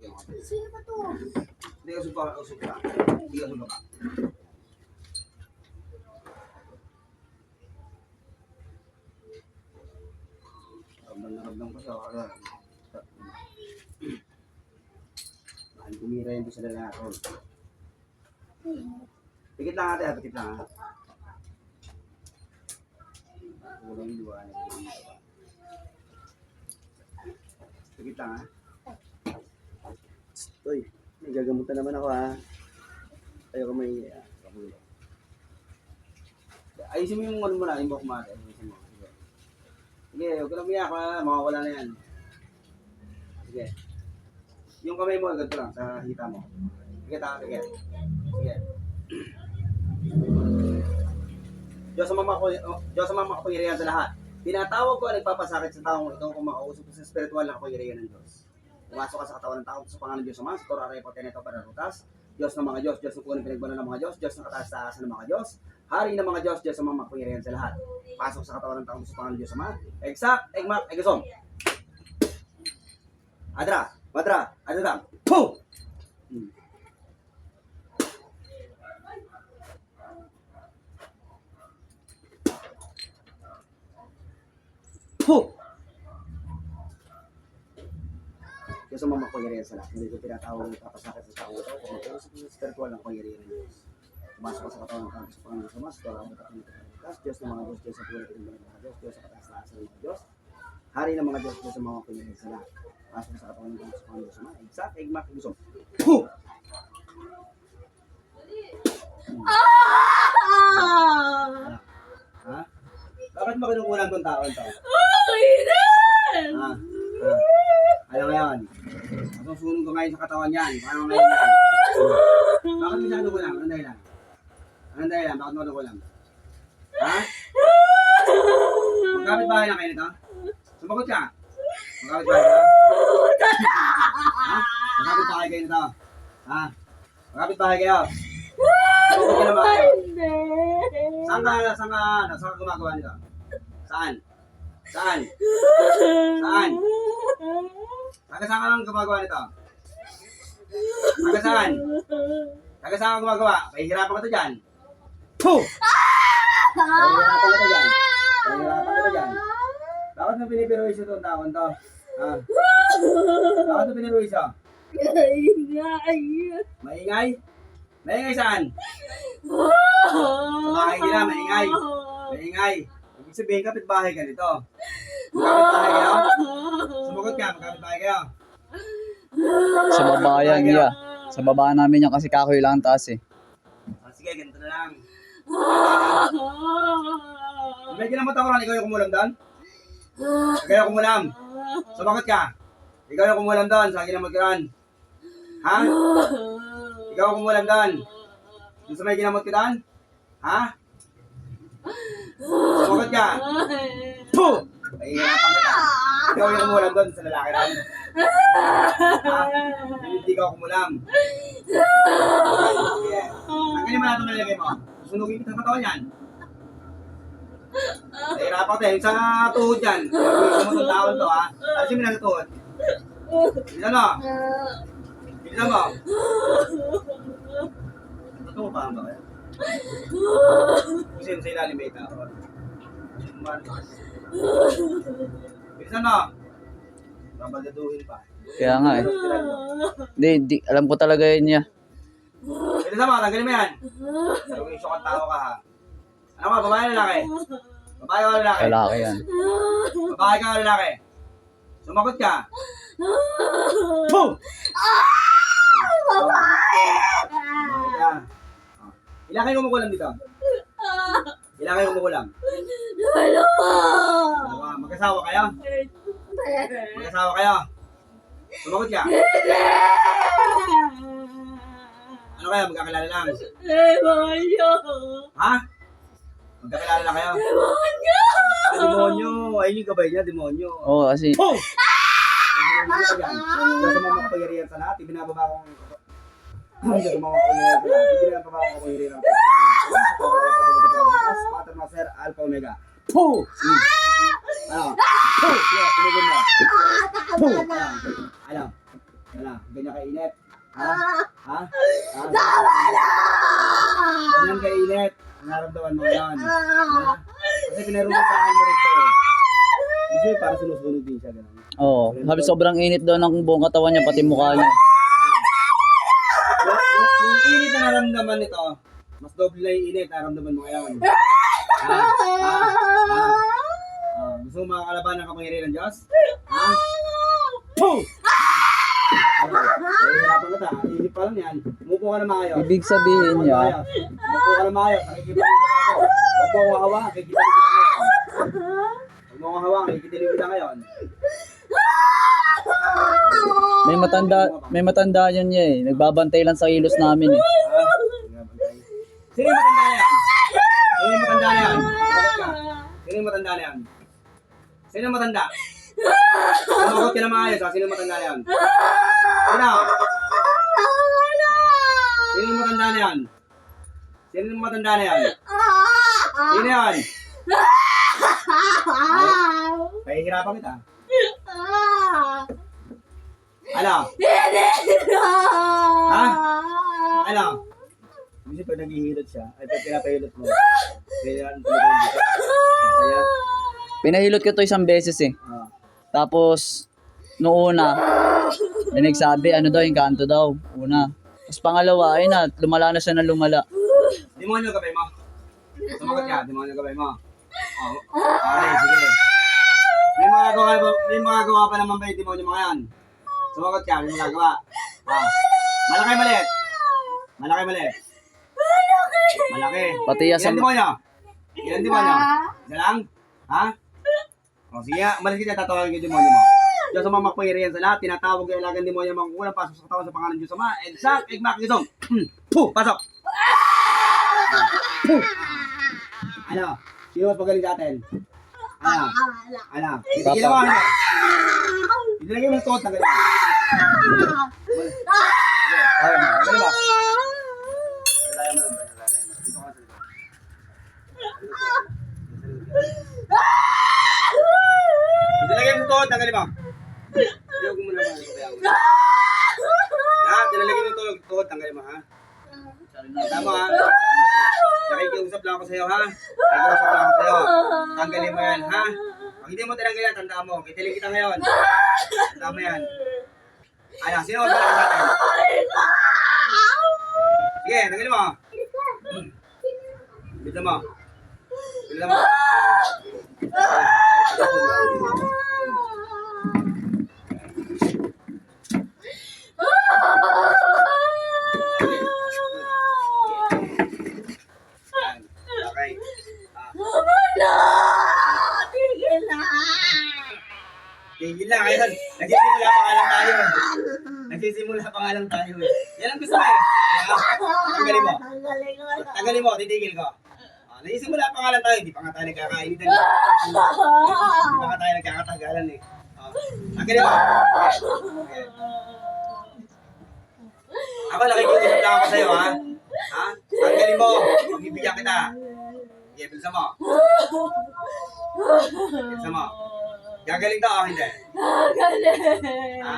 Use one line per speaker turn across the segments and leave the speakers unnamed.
Sino ba to?
Hindi ka supa, usok ka. Hindi ka supa ka. Ramdam na ramdam ko siya. Kumira yun sa lalaki. Pikit lang ate, ha? pikit lang ha. Walang liwanag. Pikit lang ha. Uy, may gagamutan naman ako ha. Ayoko may uh. Ayusin mo yung ano mo na, yung buhok mo ate. Ayusin mo. Sige. Huwag ka na umiyak ha. Makawala na yan. Sige. Yung kamay mo, ganito lang, sa hita mo. Sige, taka, sige. Sige. Diyos sa mama ko, oh, Diyos sa mama kapangyarihan sa lahat. Tinatawag ko ang nagpapasakit sa taong ito kung makausap ko sa spiritual na kapangyarihan ng Diyos. Pumasok ka sa katawan ng tao sa pangalan ng Diyos Ama, sa Torah Repo Teneto para rutas. Diyos ng mga Diyos, Diyos ng punong pinagbalan ng mga Diyos, Diyos ng kataas-taasan ng mga Diyos, Hari ng mga Diyos, Diyos ng mga makapangyarihan sa lahat. Pasok sa katawan ng tao sa pangalan ng Diyos Ama. Exact, egmak, egasom. Adra, madra, adra, puh! Hmm. Puh! Diyos ang mga makapangyarihan sa lahat. Hindi ko tinatawag ng papasakit sa tao. Kung ito sa spiritual ng kapangyarihan ng Diyos. Pumasok sa katawan ng tao sa pangalan ng Diyos. Wala mo kapag ito Diyos ng mga Diyos, Diyos sa pinagbalan ng mga Diyos, Diyos sa kataas-taasan ng mga Diyos. Hari ng mga Diyos, Diyos ang mga makapangyarihan sa lahat. Pasok sa katawan ng tao sa pangalan ng Diyos. Exact, egmak, gusto. Puh!
Ah!
Ha? Bakit mo kinukulang tong tao ito?
Kailan?
Ha? Ha? Ano ngayon? Masusunog ko ngayon sa katawan yan. Paano ngayon yan? Bakit mo siya kinukulang? Anong dahilan? Anong dahilan? Bakit mo kinukulang? Ha? Magkapit bahay na kayo nito? Sumagot ka. Magkapit bahay ka? Ha? Magkapit bahay kayo nito? Ha? Magkapit bahay kayo? Sumagot ka naman. Saan ka, saan ka, saan ka gumagawa nito? Saan? Saan? Saan? Taga saan ka lang gumagawa nito? Taga saan? Taga saan ka gumagawa? Pahihirapan ka to dyan. Puh! Pahihirapan ka to dyan. Pahihirapan ka to dyan. Bakit mo pinipiruwisyo itong taon to? Ha? Bakit mo pinipiruwisyo?
Ingay.
Maingay? Maingay saan? Sa bahay nila, maingay. Maingay. Ibig sabihin, kapitbahay ka nito. Magkapit-bahay kayo? Sumagot ka, magkapit-bahay kayo.
Sa baba yan, iya. Sa baba namin yan kasi kakoy lang ang taas eh.
Ah, sige, ganito na lang. Medyo naman ako ikaw yung kumulam doon? Ikaw yung kumulam. Sumagot ka. Ikaw yung kumulam doon, sa akin na magkaroon. Ha? Ikaw yung kumulam doon. Yung sa may ginamot ka doon? Ha? Sumagot ka. Puh! Pahihirapan kita. Ikaw yung kumulam doon sa lalaki doon. Ha? Hindi ka kumulam. Sige. Tanggalin mo natin nalagay mo. Sunugin kita sa katawan yan. Nahirapan ko Yung sa tuhod yan. Mo itong taon to ha. Mo lang sa tuhod. Bilisan mo. Bilisan mo. Totoo pa ba kaya? Kasi sa ilalim may tao. Bilisan mo. Babaldaduhin pa.
Kaya nga eh. Hindi, di, alam ko talaga yun niya.
Bilisan mo, tanggalin mo yan. Pero kung isok ang tao ka ha. Ano ka, babae o lalaki? Babae o lalaki?
Lalaki yan.
Babae ka lalaki? Sumagot ka. Boom! Babae! Babae ka. Oh. Ilan kayo kumukulam dito? Ilan kayo kumukulam?
Dalawa.
Dalawa. Mag-asawa kayo? Mag-asawa kayo? Sumagot ka. Ano kayo? Magkakilala lang?
Demonyo.
Ha? Magkakilala lang kayo?
Demonyo.
Ah, demonyo. Ayun yung gabay niya, demonyo.
Oo, kasi
Boom! Diyos sa mga kapangyarihan sa lahat, ibinababa ko ang Diyos sa mga kapangyarihan sa lahat, ibinababa ko ang kapangyarihan sa lahat. Pater Maser, Alpha Omega. Puh! Ano? Sige, sunugin mo. Puh! Ano? Ano? Ganyan kainit. Ha? Ha? Ha? Tama na! Ganyan kainit. Ang naramdaman mo. Ha? Kasi pinarumasahan mo eh. Kasi para din siya.
Oo. Sabi sobrang init daw ng buong katawan niya, pati mukha niya.
Yung, yung, yung init na naramdaman nito, mas doble na yung init na naramdaman mo ngayon. Ha? Ha? Ha? Ah, gusto mo makakalaban ng kapangyarihan ng Diyos? Boom! Ay, hirapan ka ta. Pa lang yan. Umupo ka na maayos.
Ibig sabihin niya,
Maayos. Umupo ka na maayos. Nakikita kita ako. Huwag mo akong hawa. Kita ngayon. Huwag mo akong hawa. Kita ngayon.
may matanda, may matanda yun niya eh. Nagbabantay lang sa kilos namin eh.
Ha? Sino yung matanda na yan? Sino yung matanda na yan? Sino yung matanda na yan? Sino yung matanda? Sumagot ka na maayos ha? Sino yung matanda na yan? Sino? Sino yung matanda na yan? Sino yung matanda na yan? Sino yan? Pahihirapan kita. Ano? Ha? Ano? Kasi pag naghihilot siya, ay pag pinapahilot mo, tulad dito. Kaya,
Pinahilot ko to isang beses eh.
ah,
Tapos, noong una, may nagsabi, ano daw, yung kanto daw. Una. Tapos pangalawa, ayun na, lumala na siya na lumala.
demonyo gabay mo. Sumagot ka, demonyo gabay mo. Oh, okay, sige. May mga gawa, may mga gawa pa naman ba yung demonyo mga yan? Sumagot ka, may mga gawa. Ah, malaki maliit. Malaki maliit. Malaki.
Pati yan sa...
Ilan demonyo? Ilan demonyo? Isa lang? Ha? O sige, ka dyan, tatawagin ko yung demonyo mo. Diyos sa mga makpahiriyan sa lahat, tinatawag yung lagang demonyo mga kukulang, pasok sa katawan sa pangalan ng Diyos Ama, exact, egmak, gisong. Hmm, Puh, pasok. Puh. Ano? Sino mas magaling sa atin? Ano? Ano? Tigilan mo, ano? Ilalagay mo ng tuhod, tanggalin mo. Ayun, tanggalin mo. Lalayan mo lang, lalayan mo. Dito ka na sa likod. Mo to, tanggalin mo. Kaya mo. Ha, dinalagay mo to, to, tanggalin mo ha. Tama ha. Nakikiusap lang ako sa'yo ha. Nakikiusap lang ako sa'yo. Tanggalin mo yan ha. Pag hindi mo tinanggal yan, tandaan mo. Kitilig kita ngayon. Tandaan mo yan. Ano, sino malaki sa atin? Sige, tanggalin mo. Bilang mo. Bilang mo. Yan. Tigil na. Ngayon, nagsisimula pa nga lang tayo. eh. Nagsisimula pa nga lang tayo. eh. Yan ang gusto mo eh. Yan. Tanggalin mo. Tanggalin mo, titigil ko. Ah, nagsisimula pa nga lang tayo. Hindi pa nga tayo nagkakainitan. eh. Hindi pa nga tayo nagkakatagalan eh. Ah, tanggalin mo. Okay. Ako nakikiusap lang ako sa'yo ha. Ha? Tanggalin mo. Magbibigyan kita. Okay, bilisan mo. Bilisan mo. Gagaling to o hindi? Ha?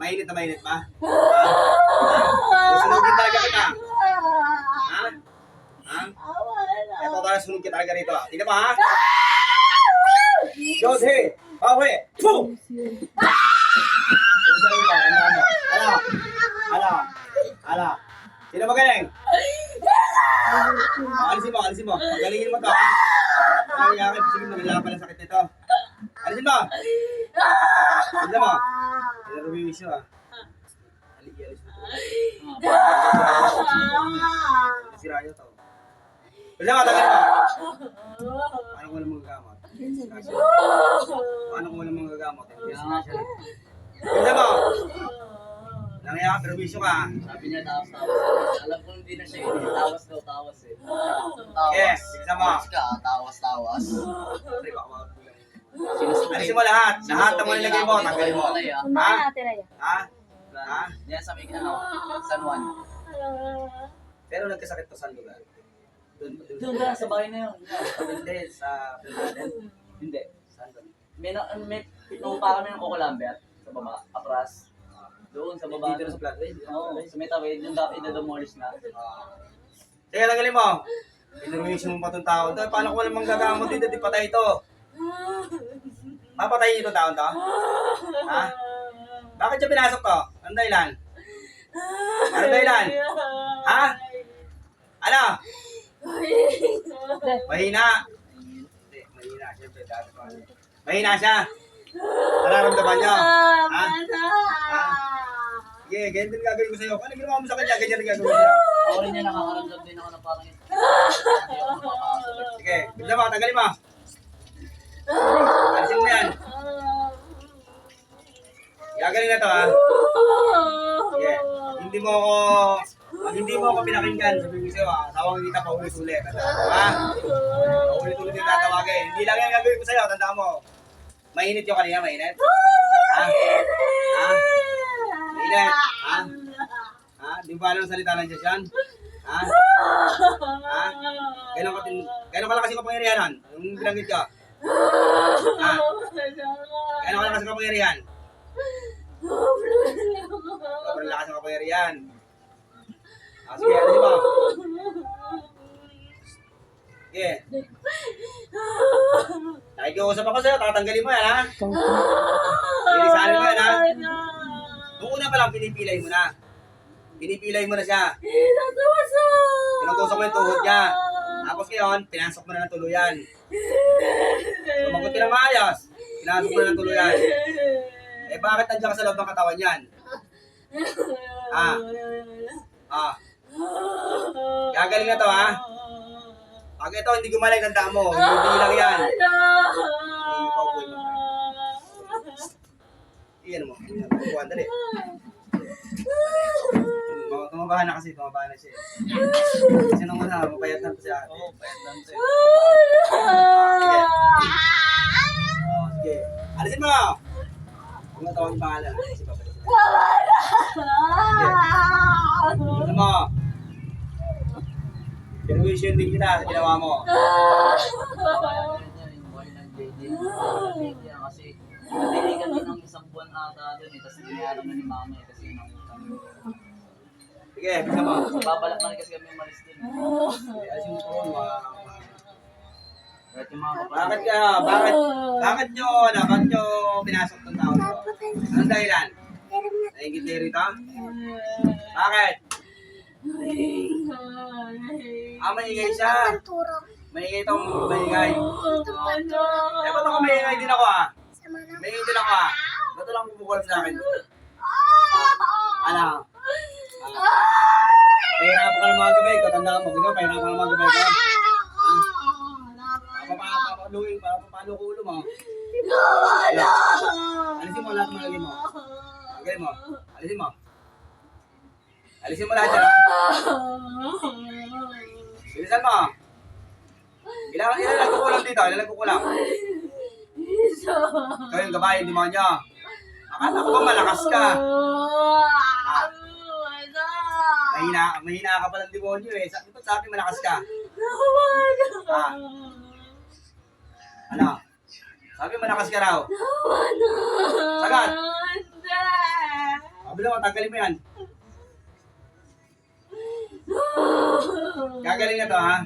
Mainit na mainit? Ha? Susunugin talaga kita. Ha? Ha? Ito talaga sunod kita talaga rito. ha? Tingnan mo ha? Jose! Ano? Ano? Ano? Ano? Ano? Sino magaling? Alisin mo, alisin mo. Pagalingin mo to, ha? Ano yung akin? Sige nilalaban ang sakit nito. Alisin mo! Alisin mo! Pinarubiwisyo, ha? Haligi, alis mo. Sira yun to. Alisin mo, tagal mo! Paano ko walang mga gamot? Paano ko walang mga gamot? Alisin mo! Nangyayaka, perwisyo ka.
Sabi niya, tawas, tawas. Alam ko hindi na siya yun. Tawas daw, tawas eh. Tawas.
Yes, isa mo.
Tawas ka, tawas, tawas.
Pre, baka. Alisin mo lahat. Lahat ng mga nilagay mo, tanggalin mo. Ha? Ha? Ha?
Yan sa may ano, San Juan.
Pero nagkasakit to saan lugar? Doon,
ka, sa bahay na yun.
Hindi, sa Pilgaden.
Hindi.
Saan doon?
May, na, may pinupa kami ng Kukulambet sa baba, atras. Doon sa baba.
Dito na sa flat.
Oo, sa may tawid, yung dapat idademolish na.
Sige, tanggalin mo. Pinurmission mo pa itong tao. Paano ko naman gagamot dito? Di patay ito. Papatayin itong tao to? Ha? Bakit siya pinasok to? Ano dahilan? Ano dahilan? Ha? Ano? Mahina. Hindi, mahina. Siyempre, dati pa. Mahina siya. Nararamdaman niya. Ha? Sige, ganyan din gagawin ko sa'yo. Ano ginawa mo sa kanya? Ganyan din gagawin niya.
Ako rin yan, nakakaramdam din ako na parang ito.
Sige, bigla mo, tanggalin mo. Alisin mo yan. Gagaling na to ha. Sige, hindi mo ako, hindi mo ako pinakinggan, sabihin ko sa'yo ha, tawagin kita pa ulit-ulit. Ha? Ulit-ulit yung tatawagin. Hindi lang yan gagawin ko sa'yo, tandaan mo. Mainit yung kanina, mainit. Ha? Ha? Mainit. Ha? Ha? Di ba alam ang salita ng Diyos yan? Ha? Ha? Kailan ka, tin... Kailan ka lang kasi kapangyarihan? Yung binanggit ka? Ha? Kailan ka lang kasi kapangyarihan? Sobrang lakas ng kapangyarihan. Ah, sige, ano mo? Sige. Nakikiusap ako sa'yo, tatanggalin mo yan, ha? Pinisanin mo yan, ha? Nung una pa lang, pinipilay mo na. Pinipilay mo na siya. Tinutusok mo yung tuhod niya. Tapos ngayon, pinasok mo na ng tuluyan. Sumagot ka na maayos. Pinasok mo na ng tuluyan. Eh bakit nandiyan ka sa loob ng katawan yan? Ah. Ah. Gagaling na to ha. Pag ito hindi gumaling, tandaan mo. Hindi lang yan. Iyan mo. Iyan, dali. Tum- Tumabahan na kasi, tumabahan na siya. Kasi nung una, mapayat na po siya.
Oo, payat lang siya.
Oh, sige. Alisin mo! Huwag na tawag yung pangalan. Alisin mo. Alisin mo. Permission din kita sa ginawa mo.
Kasi natiligan din ng isang buwan ata doon eh. Tapos binayaran na ni mama eh kasi nang utang.
Sige, bisa mo.
Babalak na rin kasi kami umalis din.
Mo po. mga-
Kahit yung mga kapatid.
Bakit ka, bakit, bakit nyo, bakit nyo pinasok ng tao? Anong dahilan? Naingit kayo rito? Bakit? Ah, maingay siya. Maingay itong maingay. Eh, ba't ako maingay din ako ah? Maingay din ako ah. Ba't lang bumukol sa akin? Ano? Ah. Pahirapan ka ng mga gabay ko. Tandaan mo, gano'n, pahirapan ka ng mga gabay ko. Papapaluin, papapalo ko ulo mo. Alisin mo lahat ng malagay mo. Malagay mo. Alisin mo. Alisin mo lahat yan ah. Bilisan mo. Ilan, ilan lang kukulang dito? Ilan lang kukulang? Ikaw yung gabay, demonyo. Akala ko ba malakas ka? Mahina, mahina ka palang demonyo eh. Sa, ba't sabi malakas ka? Ah. Ano? Sabi malakas ka raw. Sagat. Sabi lang, tanggalin mo yan. Gagaling na to ha.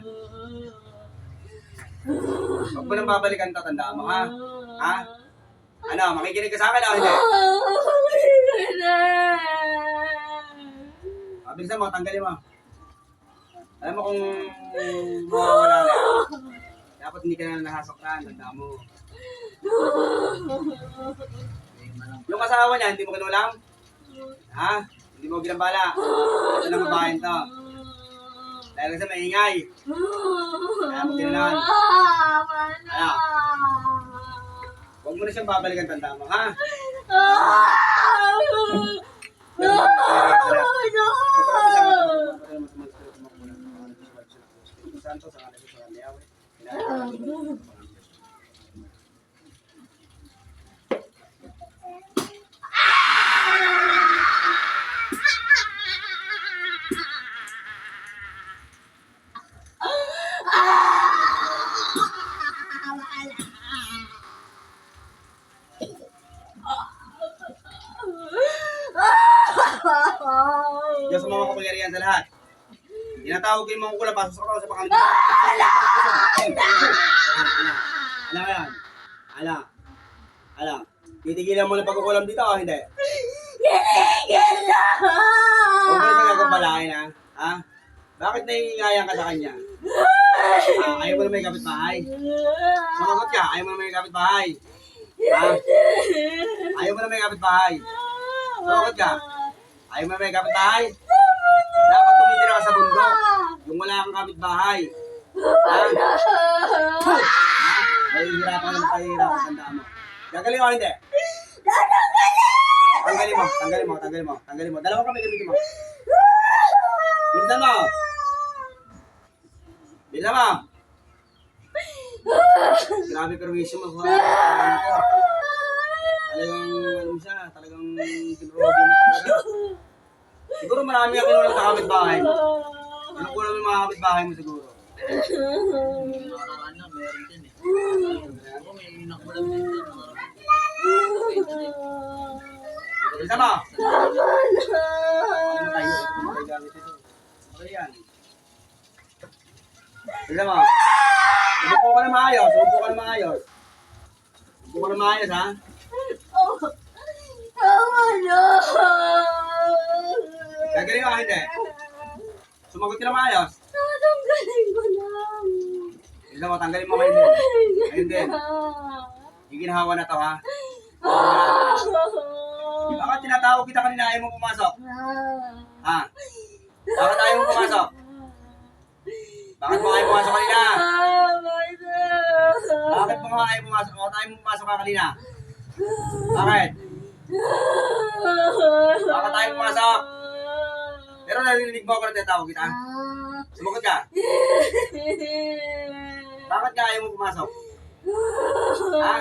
Huwag mo nang babalikan to, tandaan mo ha. Ha? Ano, makikinig ka sa akin o hindi? Mabilisan mo, tanggalin mo. Alam mo kung mawawala na. Dapat hindi ka na nasasaktan, tandaan mo. Yung kasawa niya, hindi mo kinulam? Ha? Hindi mo ginambala? Ito na babaeng to. Dahil kasi maingay. Kaya mo kinulam. Ano? Huwag mo na siyang babalikan, tandaan mo, ha? Santos, ang anak Diyos ang mga kapangyarihan sa lahat. Tinatawag ko yung mga kukulang, pasok sa katawan sa pakalimut. Ah, Ala! Ala yan. Ala. Ala. Titigilan mo ng pagkukulam dito o hindi?
Na!
Huwag mo na gagambalain ha? Ha? Bakit naiingayan ka sa kanya? Ah, ayaw mo na may kapitbahay? Sumagot ka, ayaw mo na may kapitbahay? Ha? Ayaw mo na may kapitbahay? Sumagot ka, ayaw mo na may kapitbahay? Dapat tumitira ka sa bundok. Yung wala kang kapitbahay. Ha? Nahihirapan ka ng pahihirapan, tandaan mo. Gagaling o hindi? Tanggalin mo, tanggalin mo, tanggalin mo, tanggalin mo. Dalawa kami gamitin mo. Bilisan mo. Bilisan mo. Grabe permission mo. Ano. Talagang, ano mo siya, talagang mo talaga. Siguro marami ang kinulang sa kapitbahay mo. Kinukulang mo yung mga kapitbahay mo siguro.
Nakaraan na, meron din eh. Ako may nakulang din din. nakaraan.
Bilisan mo. Ano tayo? Ano tayo gamit ito? Okay yan. Bilisan mo. Umupo ka na maayos. Umupo ka na maayos. Umupo ka na maayos, ha? Gagaling ka hindi. Sumagot ka na maayos.
Tatanggalin ko lang.
Bilisan mo, tanggalin mo ngayon din. Ngayon din. Yung na to, ha? Bakit tinatawag kita kanina ayaw mo pumasok? Ha? Bakit ayaw mo pumasok? Bakit mo ayaw pumasok kanina? Bakit mo ayaw pumasok? Bakit ayaw mo pumasok ka kanina? Bakit? Bakit ayaw pumasok? Pero narinig mo ako na tinatawag kita? Sumagot ka. Bakit ka ayaw mo pumasok? Ha?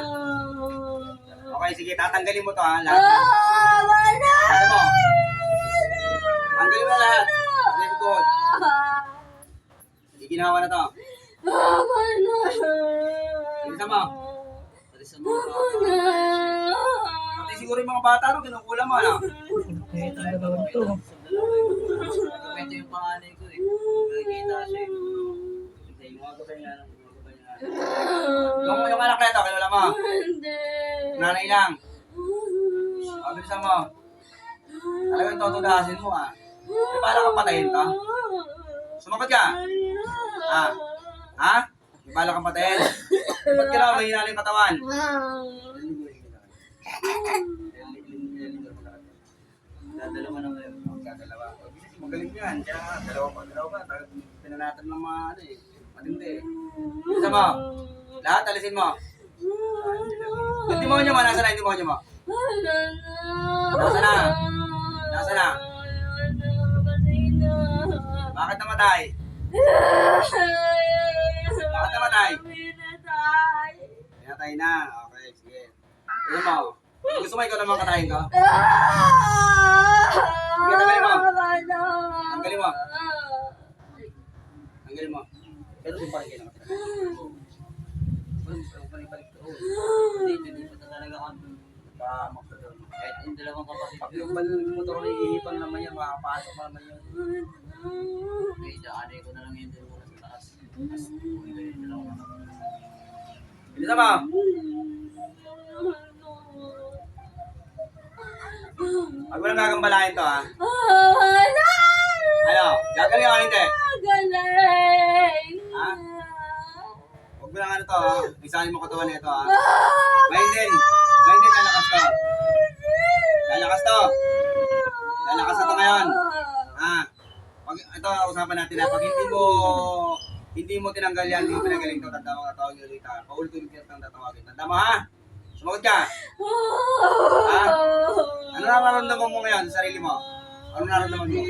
Okay, sige, tatanggalin mo to ha. Lahat. Tanggalin mo. Tanggalin mo lahat. Very good. Hindi ginawa na to. Bilisan mo.
Pati sa mga bata.
Pati siguro yung mga bata, no, kinukulam mo, ano?
Kaya tayo gawin to. Kwento yung panganay ko eh. Nakikita siya eh.
Hindi, yung mga gabay nga, yung. Yung, anak na ito, kilala mo. Nanay lang. O, bilisan mo. Talagang tutudasin mo, ah. May bala kang patayin to? Sumagot ka. Ah. Ha? May bala kang patayin? Ba't ka naman mahina yung katawan?
Dadalawa na ngayon.
Dalawa. Magaling yan. Kaya dalawa pa, dalawa pa. Pinanatan ng mga ano eh. Matindi. Bilisan mo. Lahat, alisin mo. Yung demonyo mo, nasa na yung demonyo mo? Nasa na? Nasa na? Bakit namatay? Bakit namatay? Pinatay na. Okay, sige. Ano mo? Gusto mo ikaw naman katayin ko? tanggalin mo. Tanggalin mo. Tanggalin mo. Pero yung parang kayo nakatira. Balik-balik to.
Hindi, hindi pa talaga kami.
Pamak ko doon.
Kahit yung dalawang kapatid
Pag
ko.
yung motor na iihipan naman yan, makakapasok naman yun.
May daanay ko na lang yung dalawa sa taas. Tapos, ko yung dalawang kapatid.
Bilisan mo. Pag mo nang gagambalain to ha. Ano? Gagaling ako hindi. Ha? Huwag mo lang ano to ha. Isahin mo katawan nito ha. Ngayon din. Ngayon din lalakas to. Lalakas to. Lalakas na to ngayon. Ha? Pag ito usapan natin na pag hindi mo hindi mo tinanggal yan, hindi mo pinagaling to, tanda mo tatawag yung ulit ha. Paulit-ulit kita ang tatawagin. Tanda mo ha? Sumagot ka. Ha? Ano nararamdaman mo ngayon sa sarili mo? Ano nararamdaman mo?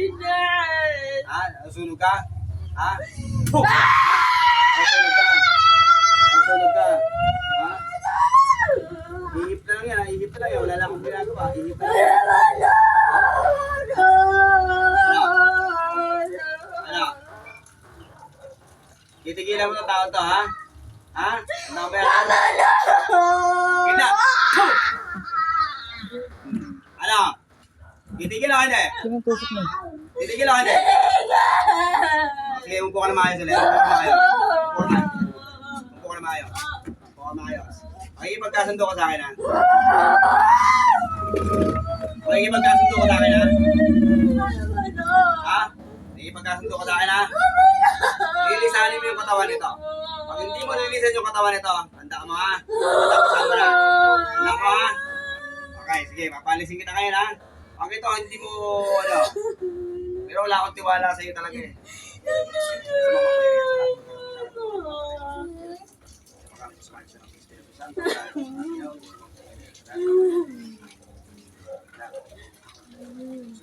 Ha? Nasunog ka? Ha? Puh! Nasunog ka? Nasunog ka? Ha? Ihip na lang yan ha? Ihip na lang yan. Wala lang akong ginagawa. Ihip na lang yan. Ano? Titigilan mo ng tao to ha? Ha? Ano ba yan? Gina! Ano? Titigil ako hindi? Titigil ako, hindi. Sige, umupo ka na maayos ulit. Umupo ka na maayos. Makikipagkasundo ka sa akin, ha? Makikipagkasundo ka sa akin, ha? Ha? Makikipagkasundo ka sa akin, ha? Lilisanin mo yung katawan nito. Pag hindi mo nililisan yung katawan nito, tanda mo, ha? Tatapusan mo na. Tanda mo, ha? Okay, sige, papalisin kita ngayon, ha? Pag ito, hindi mo, ano, pero wala akong tiwala sa iyo talaga, eh. Balik! Hindi nga.
Sige na. Sa pawis ko.
Pahing tubig, pahing tubig.
Ay, yan. Pindot.